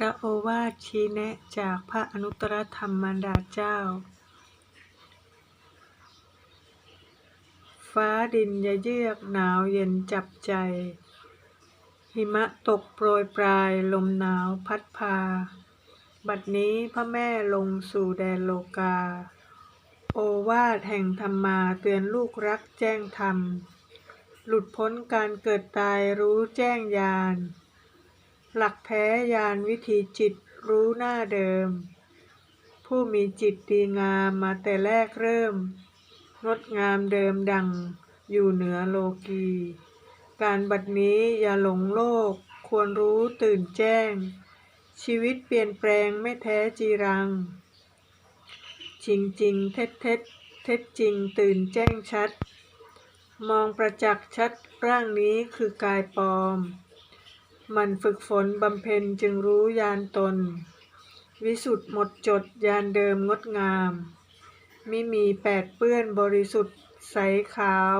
พระโอวาทชี้แนะจากพระอนุตตรธรรมมารดาเจ้า ฟ้าดินยะเยือกหนาวเย็นจับใจ หิมะตกโปรยปลายลมหนาวพัดพา บัดนี้พระแม่ลงสู่แดนโลกา โอวาทแห่งธรรมาเตือนลูกรักแจ้งธรรม หลุดพ้นการเกิดตายรู้แจ้งญาณ หลักแท้ญาณวิถีจิตรู้หน้าเดิม ผู้มีจิตดีงามมาแต่แรกเริ่ม งดงามเดิมดังอยู่เหนือโลกี การบัดนี้อย่าหลงโลกควรรู้ตื่นแจ้ง ชีวิตเปลี่ยนแปลงไม่แท้จีรัง จริงจริงเท็จเท็จเท็จจริงตื่นแจ้งชัด มองประจักษ์ชัดร่างนี้คือกายปลอม มันฝึกฝนบำเพ็ญจึงรู้ญาณตน วิสุทธ์หมดจดญาณเดิมงดงาม มิมีแปดเปื้อนบริสุทธิ์ใสขาว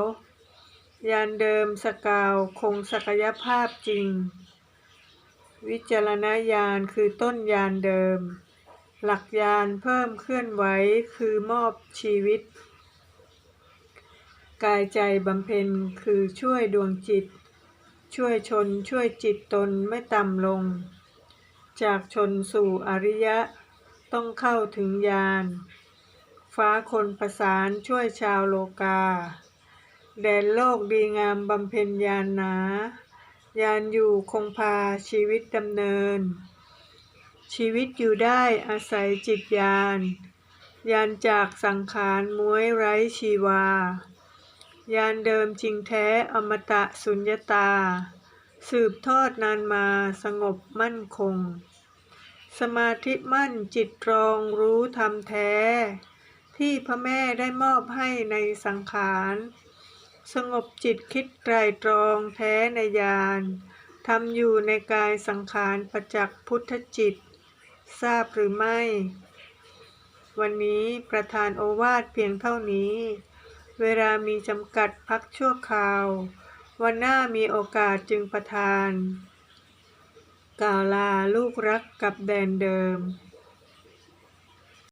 ยานเดิมสกาวคงศักยภาพจริง วิจารณญาณคือต้นยานเดิม หลักยานเพิ่มเคลื่อนไหวคือมอบชีวิต กายใจบำเพ็ญคือช่วยดวงจิต ช่วยชนช่วยจิตตนไม่ต่ำลง จากชนสู่อริยะต้องเข้าถึงญาณฟ้าคนประสานช่วยชาวโลกา แดนโลกดีงามบำเพ็ญญาณหนายานอยู่คงพาชีวิตดำเนิน ชีวิตอยู่ได้อาศัยจิตญาณยานจากสังขารม้วยไร้ชีวา ยานเดิมจริงแท้อมตะสุญญตา สืบทอดนานมาสงบมั่นคง สมาธิมั่นจิตรองรู้ธรรมแท้ ที่พระแม่ได้มอบให้ในสังขาร สงบจิตคิดไตรตรองแท้ในญาณทำอยู่ในกายสังขารประจักษ์พุทธจิต ทราบหรือไม่ วันนี้ประธานโอวาทเพียงเท่านี้ เวลามีจำกัดพักชั่วคราว วันหน้ามีโอกาสจึงประทาน กล่าวลาลูกรักกับแดนเดิม